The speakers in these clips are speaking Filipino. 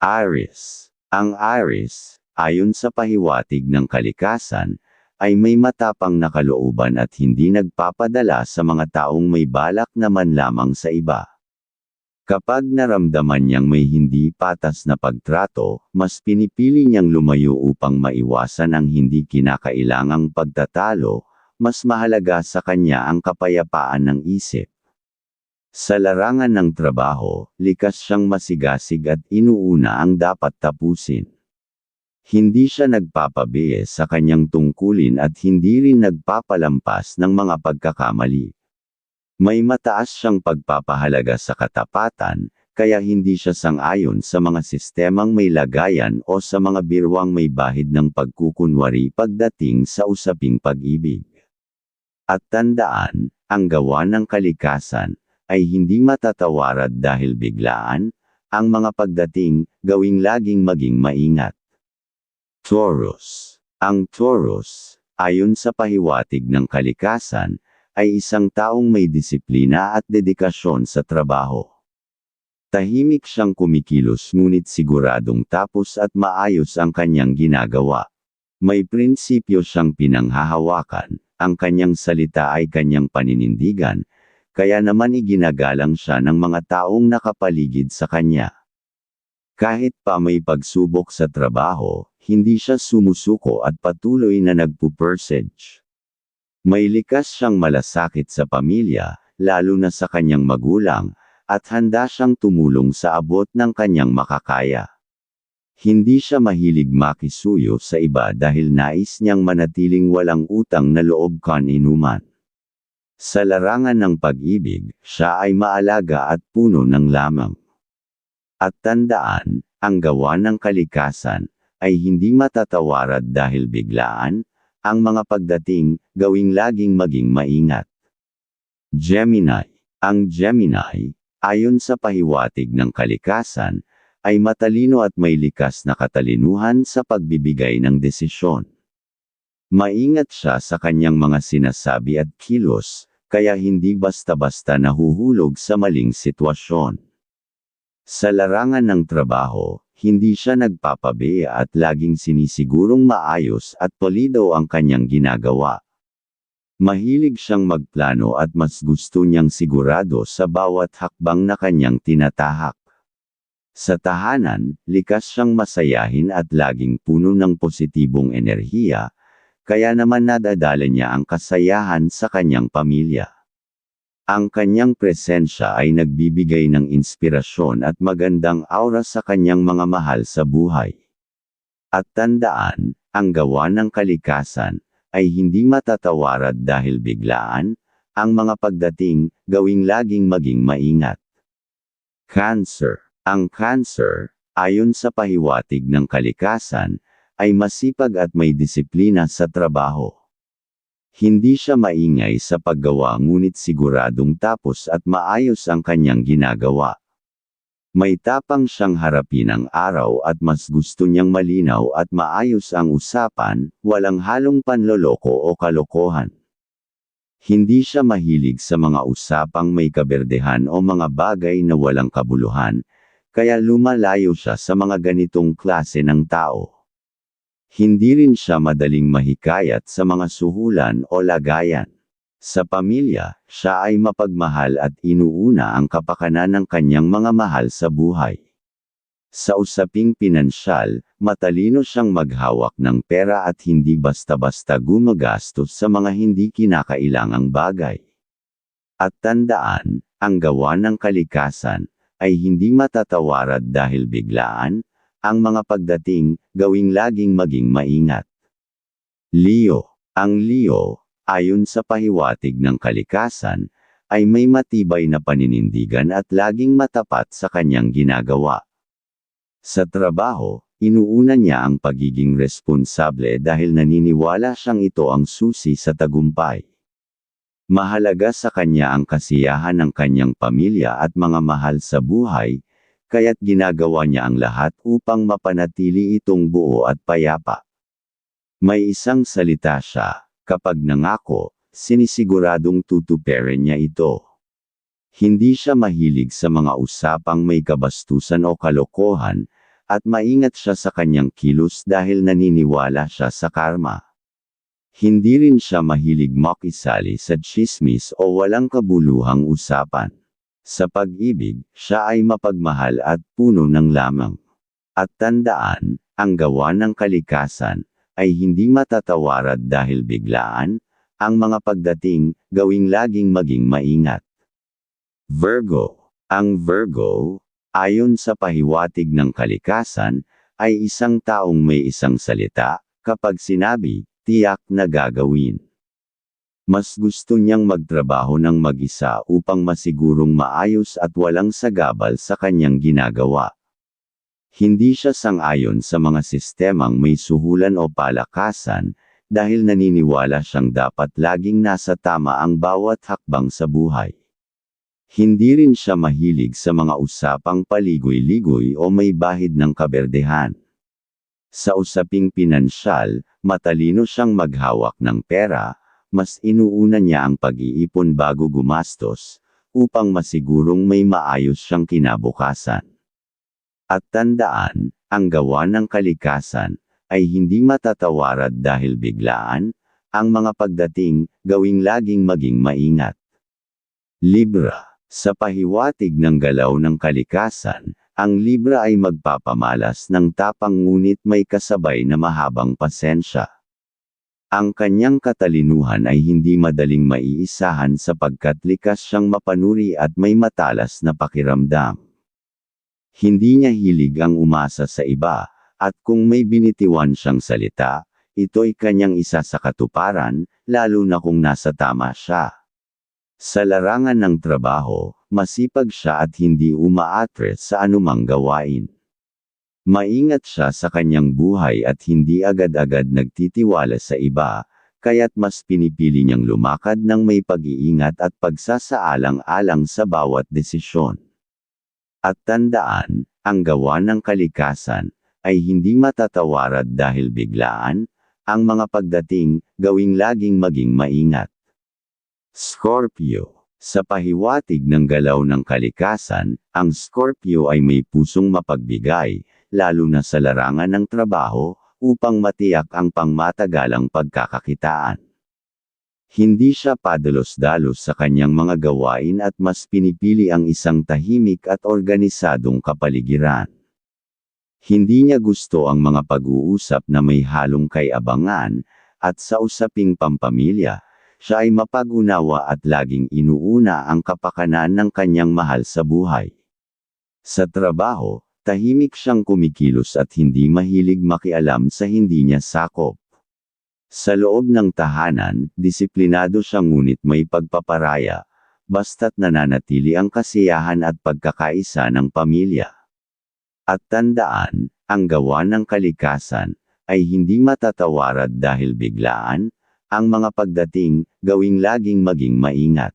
Aries. Ang Aries, ayon sa pahiwatig ng kalikasan, ay may matapang na kalooban at hindi nagpapadala sa mga taong may balak naman lamang sa iba. Kapag naramdaman niyang may hindi patas na pagtrato, mas pinipili niyang lumayo upang maiwasan ang hindi kinakailangang pagtatalo, mas mahalaga sa kanya ang kapayapaan ng isip. Sa larangan ng trabaho, likas siyang masigasig at inuuna ang dapat tapusin. Hindi siya nagpapabiye sa kanyang tungkulin at hindi rin nagpapalampas ng mga pagkakamali. May mataas siyang pagpapahalaga sa katapatan, kaya hindi siya sangayon sa mga sistemang may lagayan o sa mga birwang may bahid ng pagkukunwari pagdating sa usaping pag-ibig. At tandaan, ang gawa ng kalikasan, ay hindi matatawarad dahil biglaan, ang mga pagdating, gawing laging maging maingat. Taurus. Ang Taurus, ayon sa pahiwatig ng kalikasan, ay isang taong may disiplina at dedikasyon sa trabaho. Tahimik siyang kumikilos ngunit siguradong tapos at maayos ang kanyang ginagawa. May prinsipyo siyang pinanghahawakan, ang kanyang salita ay kanyang paninindigan, kaya naman iginagalang siya ng mga taong nakapaligid sa kanya. Kahit pa may pagsubok sa trabaho, hindi siya sumusuko at patuloy na nagpupersage. May likas siyang malasakit sa pamilya, lalo na sa kanyang magulang, at handa siyang tumulong sa abot ng kanyang makakaya. Hindi siya mahilig makisuyo sa iba dahil nais niyang manatiling walang utang na loob kaninuman. Sa larangan ng pag-ibig, siya ay maalaga at puno ng lamang. At tandaan, ang gawa ng kalikasan, ay hindi matatawarad dahil biglaan, ang mga pagdating, gawing laging maging maingat. Gemini. Ang Gemini, ayon sa pahiwatig ng kalikasan, ay matalino at may likas na katalinuhan sa pagbibigay ng desisyon. Maingat siya sa kanyang mga sinasabi at kilos, kaya hindi basta-basta nahuhulog sa maling sitwasyon. Sa larangan ng trabaho, hindi siya nagpapabeya at laging sinisigurong maayos at polido ang kanyang ginagawa. Mahilig siyang magplano at mas gusto niyang sigurado sa bawat hakbang na kanyang tinatahak. Sa tahanan, likas siyang masayahin at laging puno ng positibong enerhiya, kaya naman nadadala niya ang kasayahan sa kanyang pamilya. Ang kanyang presensya ay nagbibigay ng inspirasyon at magandang aura sa kanyang mga mahal sa buhay. At tandaan, ang gawa ng kalikasan, ay hindi matatawarad dahil biglaan, ang mga pagdating, gawing laging maging maingat. Cancer. Ang cancer, ayon sa pahiwatig ng kalikasan, ay masipag at may disiplina sa trabaho. Hindi siya maingay sa paggawa ngunit siguradong tapos at maayos ang kanyang ginagawa. May tapang siyang harapin ang araw at mas gusto niyang malinaw at maayos ang usapan, walang halong panloloko o kalokohan. Hindi siya mahilig sa mga usapang may kaberdehan o mga bagay na walang kabuluhan, kaya lumalayo siya sa mga ganitong klase ng tao. Hindi rin siya madaling mahikayat sa mga suhulan o lagayan. Sa pamilya, siya ay mapagmahal at inuuna ang kapakanan ng kanyang mga mahal sa buhay. Sa usaping pinansyal, matalino siyang maghawak ng pera at hindi basta-basta gumagastos sa mga hindi kinakailangang bagay. At tandaan, ang gawa ng kalikasan, ay hindi matatawarad dahil biglaan, ang mga pagdating, gawing laging maging maingat. Leo. Ang Leo, ayon sa pahiwatig ng kalikasan, ay may matibay na paninindigan at laging matapat sa kanyang ginagawa. Sa trabaho, inuuna niya ang pagiging responsable dahil naniniwala siyang ito ang susi sa tagumpay. Mahalaga sa kanya ang kasiyahan ng kanyang pamilya at mga mahal sa buhay, kaya't ginagawa niya ang lahat upang mapanatili itong buo at payapa. May isang salita siya, kapag nangako, sinisiguradong tutuperin niya ito. Hindi siya mahilig sa mga usapang may kabastusan o kalokohan, At maingat siya sa kanyang kilos dahil naniniwala siya sa karma. Hindi rin siya mahilig makisali sa chismis o walang kabuluhang usapan. Sa pag-ibig, siya ay mapagmahal at puno ng lamang. At tandaan, ang gawa ng kalikasan, ay hindi matatawarad dahil biglaan, ang mga pagdating, gawing laging maging maingat. Virgo Ang Virgo, ayon sa pahiwatig ng kalikasan, ay isang taong may isang salita, kapag sinabi, tiyak na gagawin. Mas gusto niyang magtrabaho ng mag-isa upang masigurong maayos at walang sagabal sa kanyang ginagawa. Hindi siya sang-ayon sa mga sistemang may suhulan o palakasan, dahil naniniwala siyang dapat laging nasa tama ang bawat hakbang sa buhay. Hindi rin siya mahilig sa mga usapang paligoy-ligoy o may bahid ng kaberdehan. Sa usaping pinansyal, matalino siyang maghawak ng pera, mas inuuna niya ang pag-iipon bago gumastos, upang masigurong may maayos siyang kinabukasan. At tandaan, ang gawa ng kalikasan, ay hindi matatawarad dahil biglaan, ang mga pagdating, gawing laging maging maingat. Libra sa pahiwatig ng galaw ng kalikasan, ang Libra ay magpapamalas ng tapang ngunit may kasabay na mahabang pasensya. Ang kanyang katalinuhan ay hindi madaling maiisahan sapagkat likas siyang mapanuri at may matalas na pakiramdam. Hindi niya hilig ang umasa sa iba, at kung may binitiwan siyang salita, ito'y kanyang isa sa katuparan, lalo na kung nasa tama siya. Sa larangan ng trabaho, masipag siya at hindi umaatres sa anumang gawain. Maingat siya sa kanyang buhay at hindi agad-agad nagtitiwala sa iba, kaya't mas pinipili niyang lumakad ng may pag-iingat at pagsasaalang-alang sa bawat desisyon. At tandaan, ang gawa ng kalikasan, ay hindi matatawarad dahil biglaan, ang mga pagdating, gawing laging maging maingat. Scorpio. Sa pahiwatig ng galaw ng kalikasan, ang Scorpio ay may pusong mapagbigay, lalo na sa larangan ng trabaho, upang matiyak ang pangmatagalang pagkakakitaan. Hindi siya padalos-dalos sa kanyang mga gawain at mas pinipili ang isang tahimik at organisadong kapaligiran. Hindi niya gusto ang mga pag-uusap na may halong kay abangan, at sa usaping pampamilya, siya ay mapag-unawa at laging inuuna ang kapakanan ng kanyang mahal sa buhay. Sa trabaho, tahimik siyang kumikilos at hindi mahilig makialam sa hindi niya sakop. Sa loob ng tahanan, disiplinado siya ngunit may pagpaparaya, basta't nananatili ang kasiyahan at pagkakaisa ng pamilya. At tandaan, ang gawa ng kalikasan, ay hindi matatawarad dahil biglaan, ang mga pagdating, gawing laging maging maingat.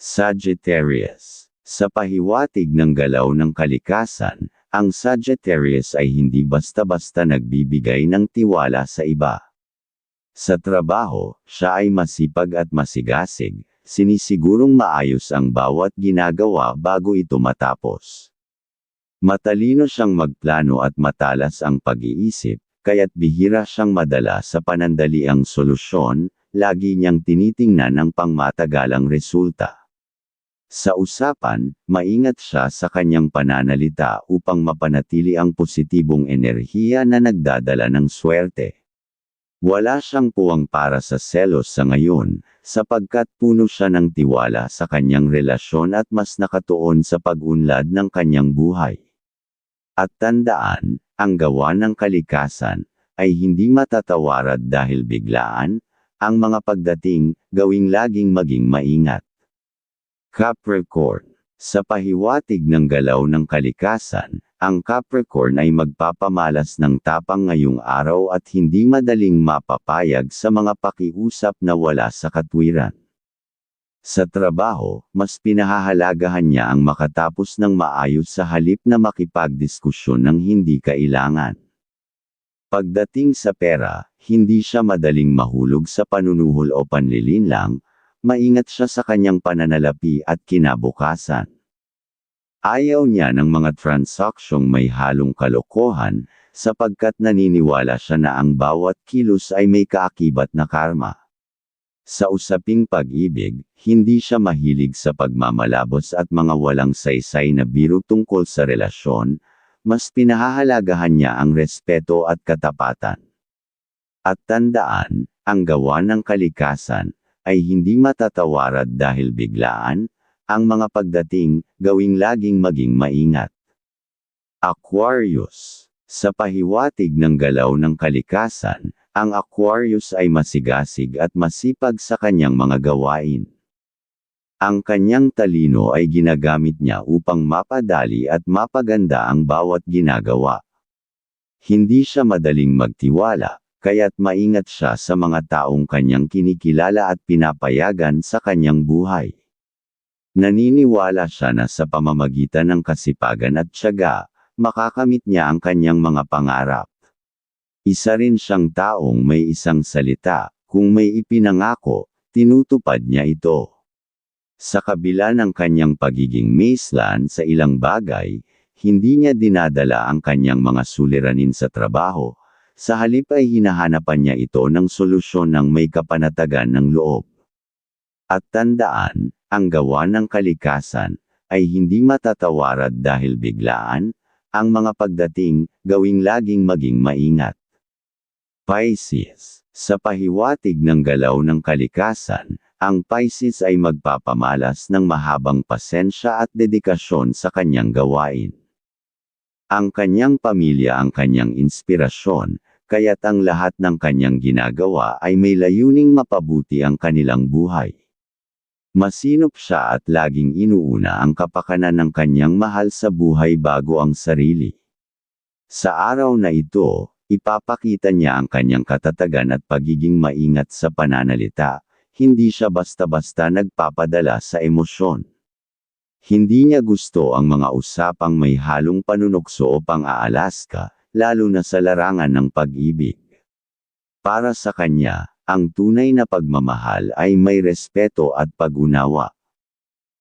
Sagittarius Sa pahiwatig ng galaw ng kalikasan, ang Sagittarius ay hindi basta-basta nagbibigay ng tiwala sa iba. Sa trabaho, siya ay masipag at masigasig, sinisigurong maayos ang bawat ginagawa bago ito matapos. Matalino siyang magplano at matalas ang pag-iisip, kaya't bihira siyang madala sa panandaliang solusyon, lagi niyang tinitingnan ang pangmatagalang resulta. Sa usapan, maingat siya sa kanyang pananalita upang mapanatili ang positibong enerhiya na nagdadala ng swerte. Wala siyang puwang para sa selos sa ngayon, sapagkat puno siya ng tiwala sa kanyang relasyon at mas nakatuon sa pag-unlad ng kanyang buhay. At tandaan, ang gawa ng kalikasan, ay hindi matatawarad dahil biglaan, ang mga pagdating, gawing laging maging maingat. Capricorn Sa pahiwatig ng galaw ng kalikasan, ang Capricorn ay magpapamalas ng tapang ngayong araw at hindi madaling mapapayag sa mga pakiusap na wala sa katwiran. Sa trabaho, mas pinahahalagahan niya ang makatapos ng maayos sa halip na makipagdiskusyon ng hindi kailangan. Pagdating sa pera, hindi siya madaling mahulog sa panunuhol o panlilinlang, maingat siya sa kanyang pananalapi at kinabukasan. Ayaw niya ng mga transaksyong may halong kalokohan, sapagkat naniniwala siya na ang bawat kilos ay may kaakibat na karma. Sa usaping pag-ibig, hindi siya mahilig sa pagmamalabos at mga walang saysay na biro tungkol sa relasyon, mas pinahahalagahan niya ang respeto at katapatan. At tandaan, ang gawa ng kalikasan, ay hindi matatawarad dahil biglaan, ang mga pagdating, gawing laging maging maingat. Aquarius Sa pahiwatig ng galaw ng kalikasan, ang Aquarius ay masigasig at masipag sa kanyang mga gawain. Ang kanyang talino ay ginagamit niya upang mapadali at mapaganda ang bawat ginagawa. Hindi siya madaling magtiwala, kaya't maingat siya sa mga taong kanyang kinikilala at pinapayagan sa kanyang buhay. Naniniwala siya na sa pamamagitan ng kasipagan at tiyaga, makakamit niya ang kanyang mga pangarap. Isa rin siyang taong may isang salita, kung may ipinangako, tinutupad niya ito. Sa kabila ng kanyang pagiging maislan sa ilang bagay, hindi niya dinadala ang kanyang mga suliranin sa trabaho, sa halip ay hinahanapan niya ito ng solusyon ng may kapanatagan ng loob. At tandaan, ang gawa ng kalikasan, ay hindi matatawarad dahil biglaan, ang mga pagdating, gawing laging maging maingat. Pisces Sa pahiwatig ng galaw ng kalikasan, ang Pisces ay magpapamalas ng mahabang pasensya at dedikasyon sa kanyang gawain. Ang kanyang pamilya ang kanyang inspirasyon, kaya't ang lahat ng kanyang ginagawa ay may layuning mapabuti ang kanilang buhay. Masinop siya at laging inuuna ang kapakanan ng kanyang mahal sa buhay bago ang sarili. Sa araw na ito, ipapakita niya ang kanyang katatagan at pagiging maingat sa pananalita, hindi siya basta-basta nagpapadala sa emosyon. Hindi niya gusto ang mga usapang may halong panunokso o pang-aalaska, lalo na sa larangan ng pag-ibig. Para sa kanya, ang tunay na pagmamahal ay may respeto at pag-unawa.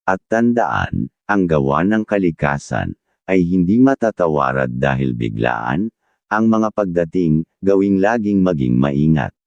At tandaan, ang gawa ng kalikasan, ay hindi matatawarad dahil biglaan, ang mga pagdating, gawing laging maging maingat.